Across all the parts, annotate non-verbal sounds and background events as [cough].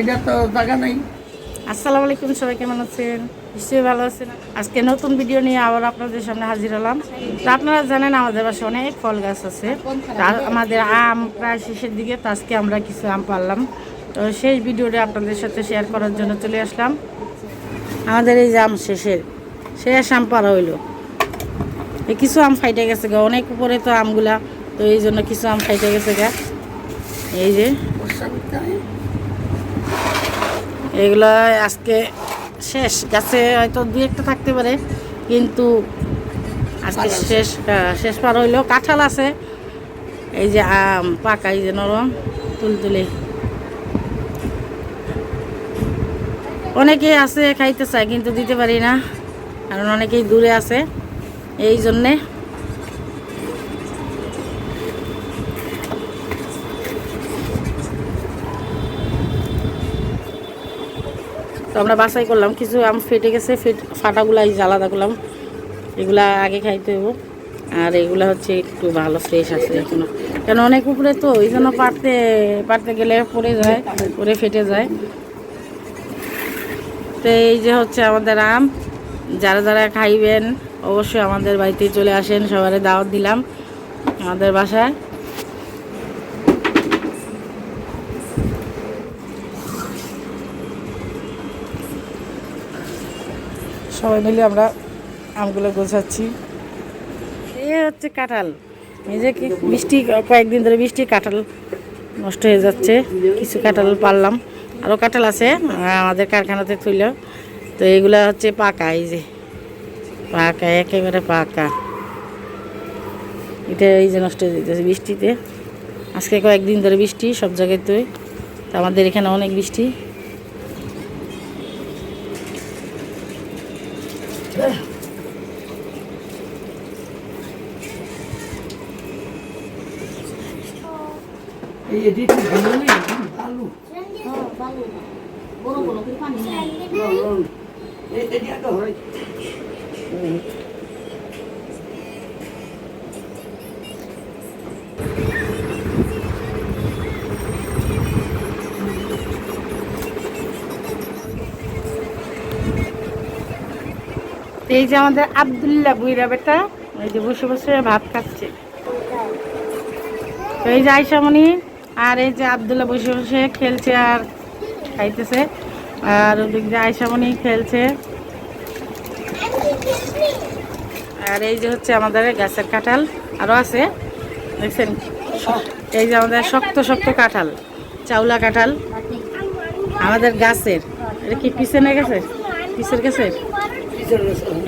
এটা তো জায়গা নাই। আসসালামু আলাইকুম সবাই কেমন আছেন? নিশ্চয়ই ভালো আছেন। আজকে নতুন ভিডিও নিয়ে আবার আপনাদের সামনে হাজির হলাম। তো আপনারা জানেন আমাদের বাসায় অনেক ফল গাছ আছে। আমাদের আম প্রায় শেষের দিকে তো আজকে আমরা কিছু আম পারলাম। তো সেই ভিডিওটা আপনাদের সাথে শেয়ার করার জন্য চলে আসলাম। আমাদের এই যে আম শেষের শেষ আম পারা হইল। কিছু আম ফাইটে গেছে গা অনেক উপরে তো আমগুলা তো এই জন্য কিছু আম ফাইটে গেছে গা। এই যে। এগুলো আজকে শেষ। গাছে হয়তো দুই একটা থাকতে পারে কিন্তু আজকে শেষ হ্যাঁ, শেষ পার হইলেও কাঁঠাল আছে। এই যে আম পাকা এই যে নরম তুলতুলে। অনেকেই আছে খাইতে চায় কিন্তু দিতে পারি না। কারণ অনেকেই দূরে আছে। এই জন্যে আমরা বাছাই করলাম, কিছু আম ফেটে গেছে, ফেট, ফাটাগুলো এই আলাদা করলাম। এগুলা আগে খাইতে হব আর এগুলা হচ্ছে একটু ভালো ফ্রেশ আছে এখনও। কেন অনেক উপরে তো, ওই জন্য পারতে পারতে গেলে পড়ে যায় পরে ফেটে যায়। তো এই যে হচ্ছে আমাদের আম, যারা যারা খাইবেন, অবশ্যই আমাদের বাড়িতে চলে আসেন, সবারে দাওয়াত দিলাম। আমাদের বাসায়। সবাই মিলে আমরা আমগুলো গোছাচ্ছি। এ হচ্ছে কাঁঠাল। এই যে কি বৃষ্টি, কয়েকদিন ধরে বৃষ্টি, কাঁঠাল নষ্ট হয়ে যাচ্ছে। কিছু কাঁঠাল পারলাম। আরও কাঁঠাল আছে, আমাদের কারখানাতে তুইল। তো এগুলা হচ্ছে পাকা, এই যে। পাকা, একেবারে পাকা। এটা এই যে নষ্ট হয়ে যেতেছে বৃষ্টিতে। আজকে কয়েকদিন ধরে বৃষ্টি সব জায়গায় তো আমাদের এখানে অনেক বৃষ্টি। এই যে। আমাদের আবদুল্লাহ বুইরা বেটা, এই যে বসে বসে ভাত খাচ্ছে। এই যে আয়সামণি আর এই যে আবদুল্লাহ বসে বসে খেলছে আর খাইতেছে। আর ওদিক যে আয়সামণি খেলছে। আর এই যে হচ্ছে আমাদের গাছের কাঁঠাল আরও আছে। দেখছেন? এই যে আমাদের শক্ত শক্ত কাঁঠাল চাউলা কাঁঠাল। আমাদের গাছের। এটা কি পিছনে গেছে? পিছের গাছের?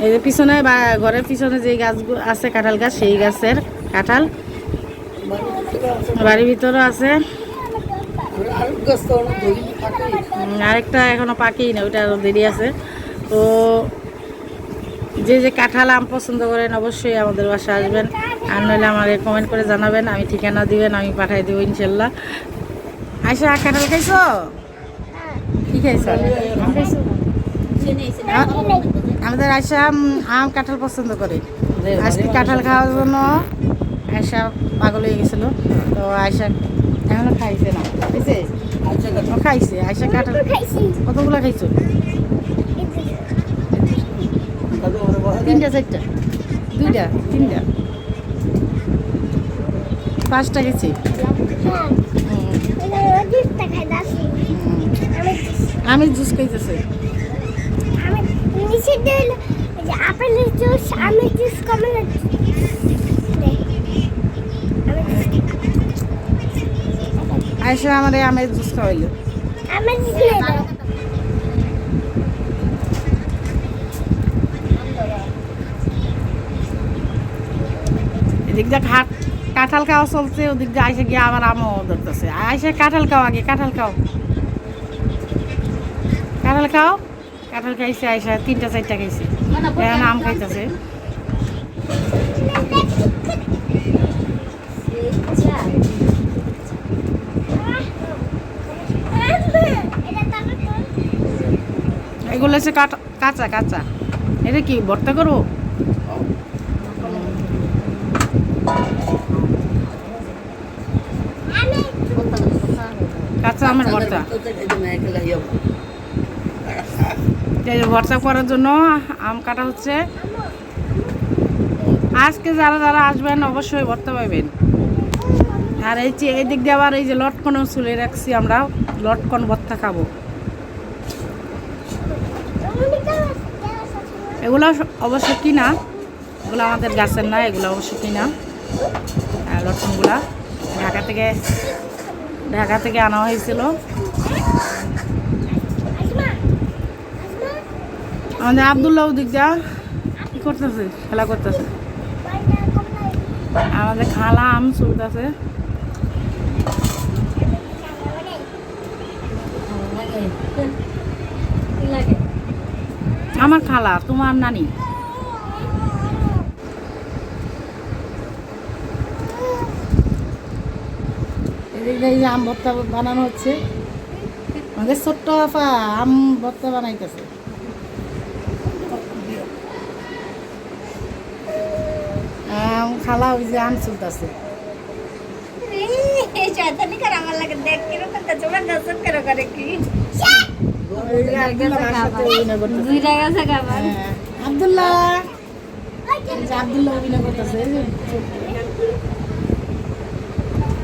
এই যে পিছনে বা ঘরের পিছনে যে গাছ আছে কাঁঠাল গাছ, সেই গাছের কাঁঠাল। বাড়ির ভিতরে আছে। আরেকটা এখনও পাকেই না, ওইটা দেরি আছে। তো যে যে কাঁঠাল আম পছন্দ করেন অবশ্যই আমাদের বাসায় আসবেন। আর নইলে আমাকে কমেন্ট করে জানাবেন, আমি ঠিকানা দিবেন, আমি পাঠাই দেবো ইনশাল্লাহ। আইসা কাঁঠাল খাইছো? কি খাইছো? আমাদের আয়সা আম, কাঁঠাল পছন্দ করে। আজকে কাঁঠাল খাওয়ার জন্য আয়সা পাগল হয়ে গেছিল। তো আয়সা এখনও খাইছে না। খাইছে? ও খাইছে। আয়সা কাঁঠাল কতগুলো খাইছো? তিনটা চারটা। দুইটা তিনটা। পাঁচটা গেছি আমি জুস খাইতেছে। আপেলের জুস আমের জুস কমলার আয়সা আমাদের আমের জুস খাওয়াইলো। এদিক দিয়ে ঘাট কাঁঠাল খাওয়া চলছে ওদিক দিয়ে আইসা গিয়ে আবার আমও ধরতেছে। আইসা কাঁঠাল খাও আগে কাঁঠাল খাও। কাঁঠাল খাও কাঁঠাল খাইছে আইসা তিনটা চারটা খাইছে। এখন আম খাইতেছে। এগুলো হচ্ছে কাঁচা কাঁচা। এটা কি, ভর্তা করব? কাঁচা আমের ভর্তা। ভর্তা করার জন্য আম কাটা হচ্ছে। আজকে যারা যারা আসবেন, অবশ্যই ভর্তা পাবেন আর এই যে দিক দিয়ে আবার এই যে লটকনও চুলে রাখছি আমরা। লটকন ভর্তা খাব। এগুলো অবশ্য কিনা, এগুলো আমাদের গাছের না, এগুলো অবশ্য কিনা। লটকনগুলা ঢাকা থেকে ঢাকা থেকে আনা হয়েছিল। আমাদের আবদুল্লাহ দিক যা, কি করতেছে? খেলা করতেছে। আমাদের খালা আম চলতেছে। আমার খালা তোমার নানি? এই যে আম ভর্তা বানানো হচ্ছে। আমাদের ছোট্ট আপা আম ভর্তা বানাইতেছে। আম খালা ওই যে আম চলতেছে শয়তানি করে আমার লাগে দেখ কীরকম ওরা করে কি দুইটা গেছে খাবার হ্যাঁ, আব্দুল্লাহ। এই যে আব্দুল্লাহ অভিনয় করতেছে এই যে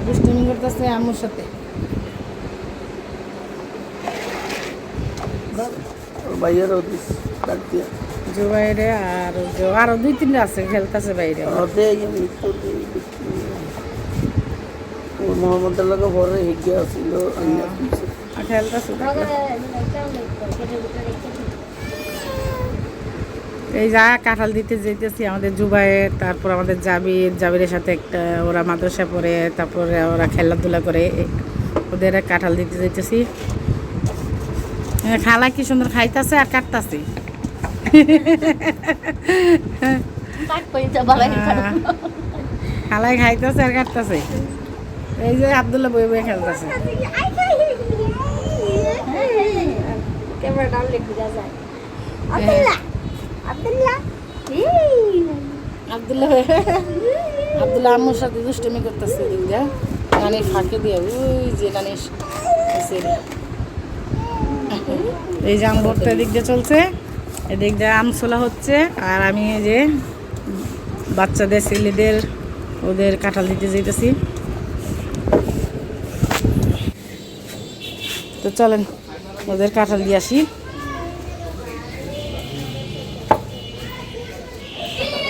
দুষ্টুমি করতেছে আম্মুর সাথে। বাইরেও দিস ডাক দিয়া। জুবাইরে আর জো- আরও দুই তিনটা আছে খেলতেছে বাইরে। মোহাম্মদের লগে বড় হিগে আর খেলতেছে এই যা কাঁঠাল দিতে যেতেছি আমাদের জুবাইয়ের তারপর আমাদের জাবির জাবিরের সাথে একটা ওরা মাদ্রাসা পড়ে তারপরে ওরা খেলাধুলা করে ওদের কাঁঠাল দিতে যেতেছি। খালা কি সুন্দর খাইতেছে আর কাটতাছে? খালাই খাইতেছে আর কাটতেছে। এই যে আবদুল্লাহ বই বই খেলতেছে। ক্যামেরা ডাউন লিখে যায় আব্দুল্লাহ আব্দুল্লাহ আবদুল্লাহ আবদুল্লাহ আম্মুর সাথে দুষ্টমি করতেছে দিয়ে নানির ফাঁকে দিয়ে ওই যে নানির। এই যে আম ভর্তা এদিক দিয়ে চলছে এদিক দিয়ে আম ছোলা হচ্ছে আর আমি এই যে বাচ্চাদের ছেলেদের ওদের কাঁঠাল দিতে যেতেছি তো চলেন ওদের কাঁঠাল দিয়ে আসি।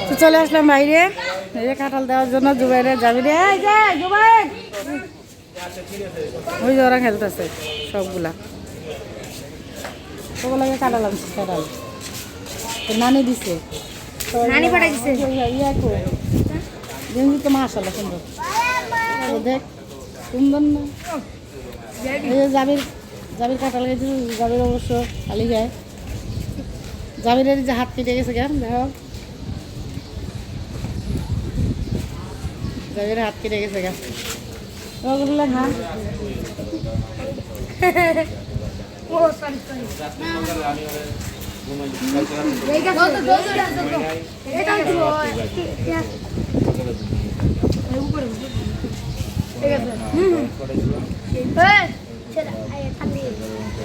তো চলে আসলাম বাইরে। এই যে কাঁঠাল দেওয়ার জন্য জুবাইরে যাবি রে। ওই যে ওরা খেলতেছে সবগুলা। সবগুলাকে কাঁঠাল আনছে কাঁঠাল। নানি দিছে। নানি পাঠাই দিছে। ইয়া কো তো সুন্দর। দেখ সুন্দর না। এই যে জাবির জাবির কাঁঠাল গেছে জাবির অবশ্য খালি গায়ে জাবিরের যে হাত কেটে গেছে কেন দেখো জাবিরের হাত কেটে গেছে কেন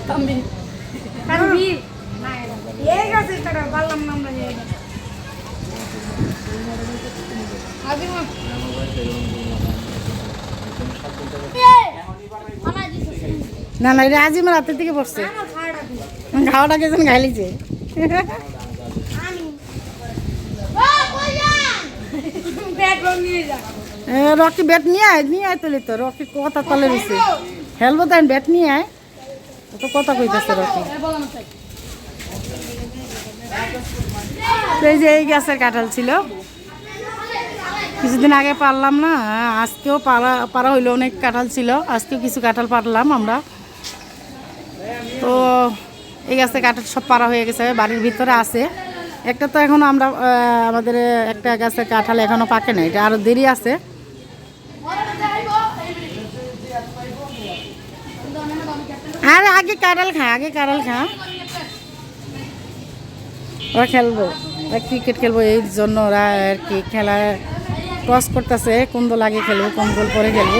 ওগুলো খা না না এটা আজিমের হাতের থেকে পড়ছে খাওয়াটা কেজন খাইলিছে রকি ব্যাট নিয়ে আয় নিয়ে আয় তুলি তো রকি কথা তলে রয়েছে খেলব তাই ব্যাট নিয়ে আয় তো কথা কইতেছে এই যে এই গাছের কাঁঠাল ছিল। কিছুদিন আগে পারলাম না আজকেও পারা পারা হইল অনেক কাঁঠাল ছিল। আজকেও কিছু কাঁঠাল পারলাম আমরা। তো এই গাছে কাঁঠাল সব পারা হয়ে গেছে, বাড়ির ভিতরে আছে। একটা তো এখনও আমরা আমাদের একটা গাছে কাঁঠাল এখনও পাকে না এটা আরও দেরি আছে। আর আগে কারাল খা, আগে কারাল খা। ওরা খেলব, ওরা ক্রিকেট খেলব, এই জন্য ওরা আর কি খেলা ক্রস করতেছে, কোন দল আগে খেলব, কোন দল পরে খেলব।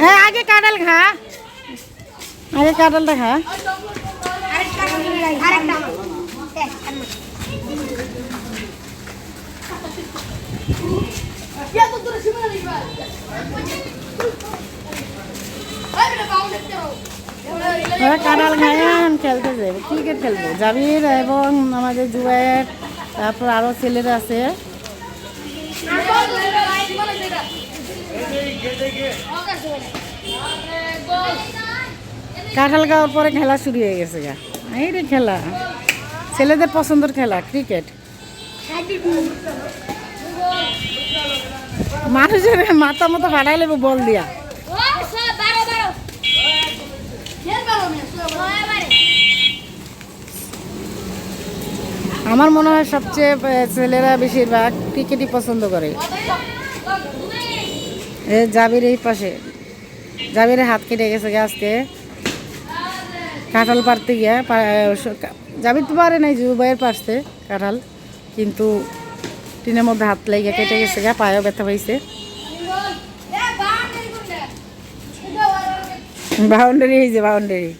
হ্যাঁ আগে কাঁডাল খা। আগে কাঁডালটা খা। আরেকটা। ওরা খায় খেলতে যাবে ক্রিকেট খেলবে। জাবির এবং আমাদের জুবাইয়ের তারপর আরও ছেলেরা আছে। কাঁঠাল খাওয়ার পরে খেলা শুরু হয়ে গেছে গা। এই রে খেলা। ছেলেদের পছন্দের খেলা ক্রিকেট মানুষের মাথা মতো ফাটাই লেবে, বল দিয়া। আমার মনে হয় সবচেয়ে ছেলেরা বেশিরভাগ ক্রিকেটই পছন্দ করে। এ, জাবির এই পাশে। জাবির হাত কেটে গেছে আজকে। কাঁঠাল পারতে গিয়া জাবির তো পারে নাই, জুবাইয়ের পারছে কাঁঠাল। কিন্তু টিনের মধ্যে হাত লেগে কেটে গেছে গা পায়েও ব্যথা হয়েছে বাউন্ডারি এই যে বাউন্ডারি।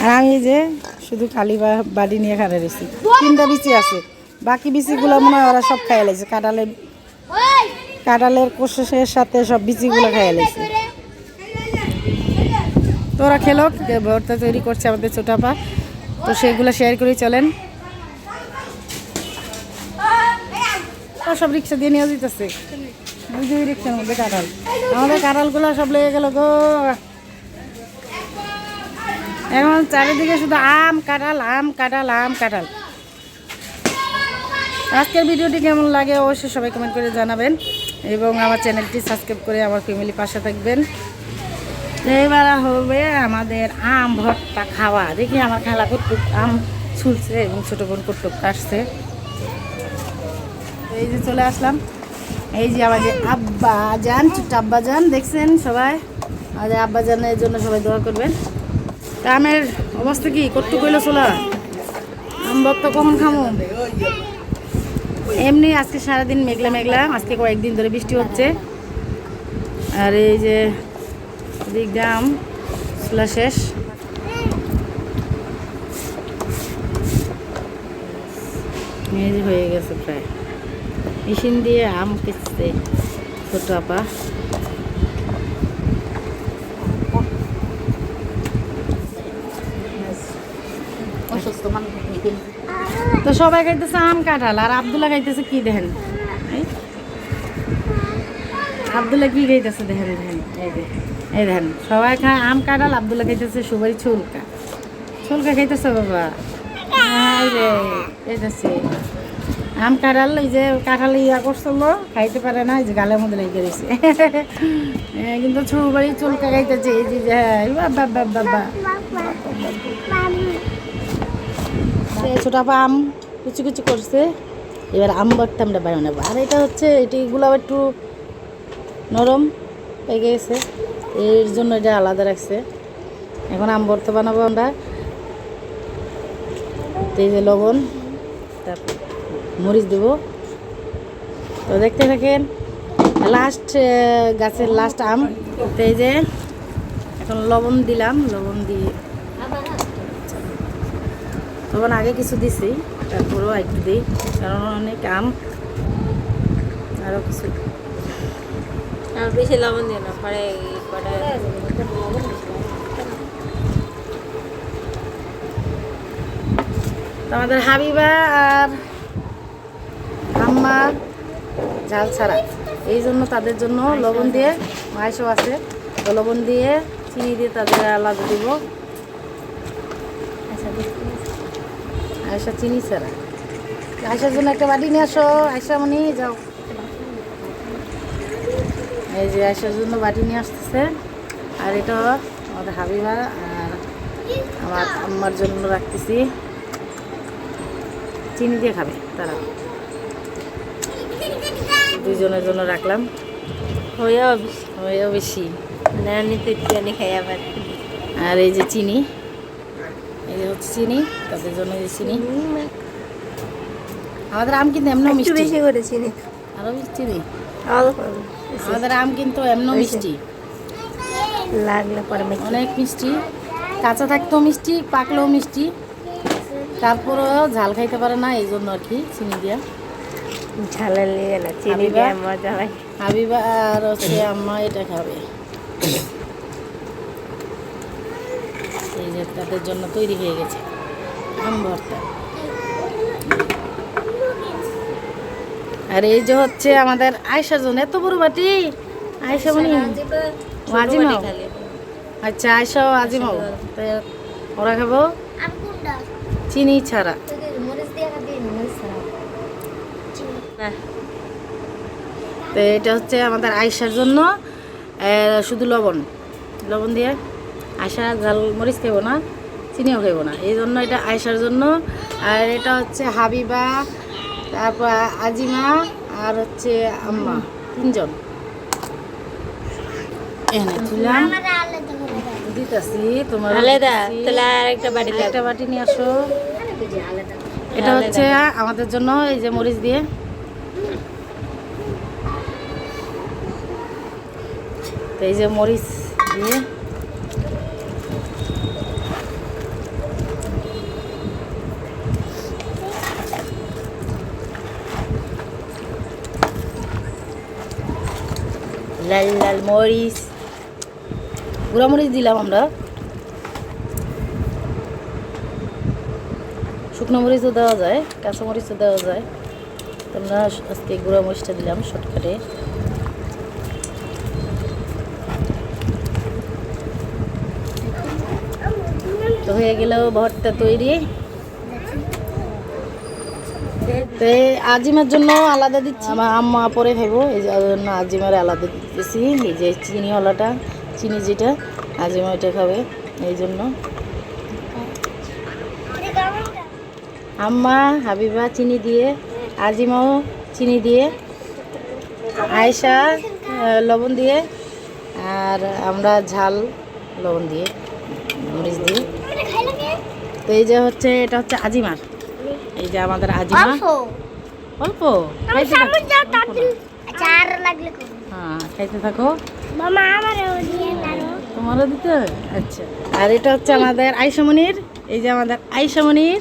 আর আমি যে শুধু খালি বা- বাড়ি নিয়ে খাড়া রয়েছি। তিনটা বিচি আছে। বাকি বিচিগুলো মনে হয় ওরা সব খাই লাইছে। কাঁঠালের ওই, কাঁঠালের কোষের সাথে সব বিচিগুলো খাই লাইছে। তো ওরা খেলো ভর্তা তৈরি করছে আমাদের ছোটাপা তো সেগুলো শেয়ার করে চলেন। ও সব রিক্সা দিয়ে নিয়ে যেতেছে যে রিক্সার মধ্যে কাঁঠাল। আমাদের কাঁঠালগুলো সব লেগে গেল গো। এখন চারিদিকে শুধু আম কাঁঠাল আম কাঁঠাল আম কাঁঠাল। আজকের ভিডিওটি কেমন লাগে অবশ্যই সবাই কমেন্ট করে জানাবেন এবং আমার চ্যানেলটি সাবস্ক্রাইব করে আমার ফ্যামিলি পাশে থাকবেন। এবার হবে আমাদের আম ভর্তা খাওয়া। দেখি আমার খেলা কটুক আম ছুলছে এবং ছোটো বোন কটুক কাটছে। এই যে চলে আসলাম। এই যে আমাদের আব্বা যান, ছোট্ট আব্বা যান, দেখছেন সবাই? আমাদের আব্বা জানের জন্য সবাই দোয়া করবেন। তা আমের অবস্থা কি? কটুক কইলো চলা আম ভর্তা কখন খামো? এমনি আজকে সারাদিন মেঘলা মেঘলা, আজকে কয়েকদিন ধরে বৃষ্টি হচ্ছে। আর এই যে দিক দাম চুলা শেষ। এই যে হয়ে গেছে প্রায়। মেশিন দিয়ে আম কিচতে ছোট আপা। তো সবাই খাইতেছে আম কাঁঠাল, আর আবদুল্লা খাইতেছে কি দেখেন? আবদুল্লা কি খাইতেছে দেখেন দেখেন, এই দেখেন, সবাই খায় আম কাঁঠাল আবদুল্লা খাইতেছে সুবারি ছুলকা। ছুলকা খাইতেছে বাবা। এই খাইতেছে আম কাঁঠাল এই যে কাঁঠাল ইয়া করছিল খাইতে পারে না এই যে গালের মধ্যে লেগে [laughs] এ, কিন্তু ছুবারি চুলকা খাইতেছে এই যে হ্যাঁ বাবা বাবা ছোট আম কুচি কুচি করছে। এবার আম ভর্তা আমরা বাড়ি বানাবো আর এটা হচ্ছে এটিগুলো একটু নরম পেকে গেছে। এর জন্য এটা আলাদা রাখছে। এখন আম ভর্তা বানাবো আমরা। এই যে লবণ তারপর মরিচ দেবো। তো দেখতে থাকেন লাস্ট গাছের লাস্ট আম। তো এই যে এখন লবণ দিলাম লবণ দিয়ে তখন আগে কিছু দিছি তারপরেও একটু দিই কারণ অনেক আম। আরও কিছু। আর বেশি লবণ দিও না পরে আমাদের হাবিবা আর আম্মা ঝাল ছাড়া। এই জন্য তাদের জন্য লবণ দিয়ে মাংসও আছে। তো লবণ দিয়ে চিনি দিয়ে তাদের আলাদা দিব। আয়সা চিনি ছাড়া। আয়সার জন্য একটা বাটি নিয়ে আসো। আয়সা মনি, যাও। এই যে আয়সার জন্য বাটি নিয়ে আসতেছে। আর এটা আমাদের হাবিবা আর আমার আম্মার জন্য রাখতেছি। চিনি দিয়ে খাবে। তারা দুজনের জন্য রাখলাম। হয়েও হয়েও বেশি। আর এই যে চিনি এই যে হচ্ছে চিনি তাদের জন্য যে চিনি। আমাদের আম কিন্তু এমন মিষ্টি। বেশি করে চিনি। আরও মিষ্টি দিই আমাদের আম কিন্তু এমন মিষ্টি। লাগলে পরে অনেক মিষ্টি। কাঁচা থাকতেও মিষ্টি পাকলেও মিষ্টি। তারপরেও ঝাল খাইতে পারে না এই জন্য আর কি চিনি দিয়া। ঝালের লিয়ে না চিনি দিয়ে মজা হাবিবা আর হচ্ছে আম্মা এটা খাবে। এই যে তাদের জন্য তৈরি হয়ে গেছে আম ভর্তা। আর এই যে হচ্ছে আমাদের আয়সার জন্য এত বড় বাটি আয়সা মানে? আজিমাও? আচ্ছা আয়সাও আজিমাও? ওরা খাব? চিনি ছাড়া মরিচ দিয়ে খাবি মরিচ ছাড়া তো এটা হচ্ছে আমাদের আয়সার জন্য শুধু লবণ। লবণ দিয়ে আয়সা ঝাল মরিচ খাব না চিনিও খাব না। এই জন্য এটা আয়সার জন্য। আর এটা হচ্ছে হাবিবা তারপর আজিমা আর হচ্ছে আম্মা তিনজন। দিতেছি তোমার আলাদা তাহলে আর একটা বাড়ি একটা বাটি নিয়ে আসো। এটা হচ্ছে আমাদের জন্য এই যে মরিচ দিয়ে। তো এই যে মরিচ দিয়ে লাল লাল মরিচ, গুঁড়া মরিচ দিলাম আমরা। শুকনো মরিচও দেওয়া যায়, কাঁচা মরিচও দেওয়া যায়। তো আমরা আজকে গুঁড়া মরিচটা দিলাম শর্টকাটে। তো হয়ে গেল ভর্তা তৈরি। তো আজিমার জন্য আলাদা দিচ্ছি। আমার আম্মা পরে খাব এই জন্য আজিমার আলাদা দিতেছি। এই যে চিনিওয়ালাটা চিনি যেটা, আজিমা ওইটা খাবে এই জন্য। আম্মা, হাবিবা, চিনি দিয়ে আজিমাও চিনি দিয়ে আয়সা লবণ দিয়ে আর আমরা ঝাল লবণ দিয়ে মরিচ দিয়ে। তো এই যে হচ্ছে এটা হচ্ছে আজিমার। এই যে আমাদের আজিমা। অল্প। হ্যাঁ খাইতে থাকো। তোমারও দিতে হবে? আচ্ছা। আর এটা হচ্ছে আমাদের আইসামনির এই যে আমাদের আইসামনির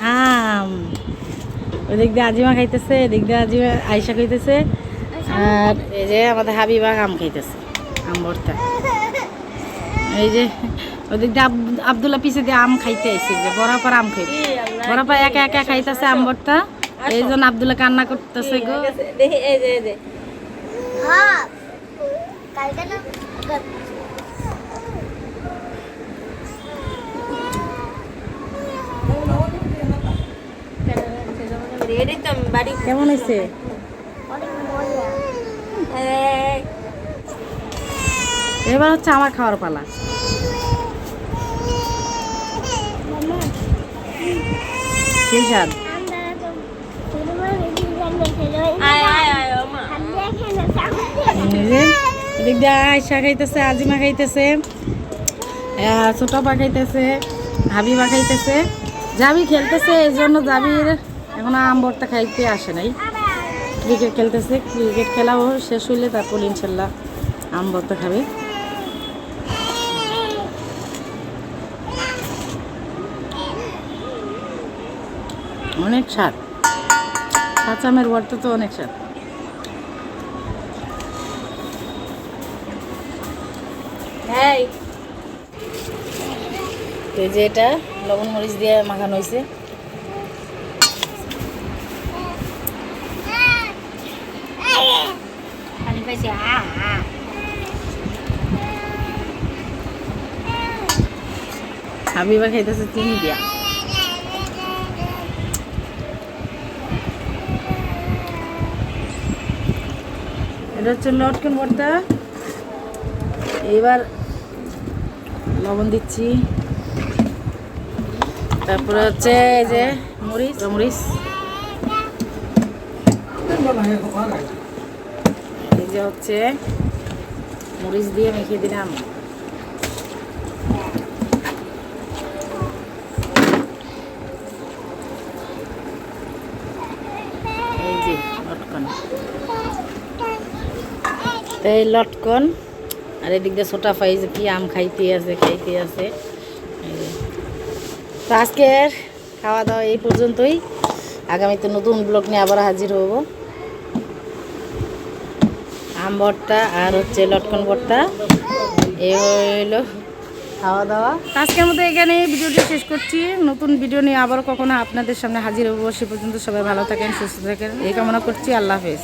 আম। ওই দিক দিয়ে আজিমা খাইতেছে এদিক দিয়ে আজিমা আয়সা খাইতেছে আর এই যে আমাদের হাবিবা আম খাইতেছে আম ভর্তা। এই যে ওদিক দিয়ে আব- আবদুল্লাহ পিছে দিয়ে আম খাইতে আইছে যে বরাবর আম খাইতে। বরাবর একা একা খাইতেছে আম ভর্তা। এই জন্য আবদুল্লাহ কান্না করতেছে গো। দেখি এই যে এই যে হ্যাঁ কালকে না এটাই তো বাড়ি। কেমন হয়েছে? এবার হচ্ছে আমার খাওয়ার পালা। এদিক দিয়ে আয়সা খাইতেছে আজিমা খাইতেছে ছোট পা খাইতেছে হাবিবা খাইতেছে। জাবি খেলতেছে এই জন্য জাবির এখন আম ভর্তা খাইতে আসে নাই। ক্রিকেট খেলতেছে, ক্রিকেট খেলাও শেষ হইলে তারপর ইনশাল্লাহ আম ভর্তা খাবে। অনেক স্বাদ। কাঁচা আমের ভর্তা তো অনেক স্বাদ। এই যে এটা, লবণ মরিচ দিয়ে মাখানো হয়েছে পাইছে আ আ হাবিবা খাইতেছে চিনি দিয়া এটা হচ্ছে লটকন ভর্তা এবার লবণ দিচ্ছি তারপরে হচ্ছে এই যে মরিচ মরিচ যে হচ্ছে মরিচ দিয়ে মেখে দিলাম। এই লটকন। আর এদিক দিয়ে ছোটা পাই যে কি আম খাইতে আছে খাইতে আছে। আজকের খাওয়া দাওয়া এই পর্যন্তই। আগামীতে নতুন ব্লগ নিয়ে আবার হাজির হব। আম ভর্তা আর হচ্ছে লটকন ভর্তা। হইল খাওয়া দাওয়া। আজকের মতো এখানে ভিডিওটি শেষ করছি। নতুন ভিডিও নিয়ে আবার কখনো আপনাদের সামনে হাজির হব। সে পর্যন্ত সবাই ভালো থাকেন, সুস্থ থাকেন। এই কামনা করছি। আল্লাহ হাফেজ।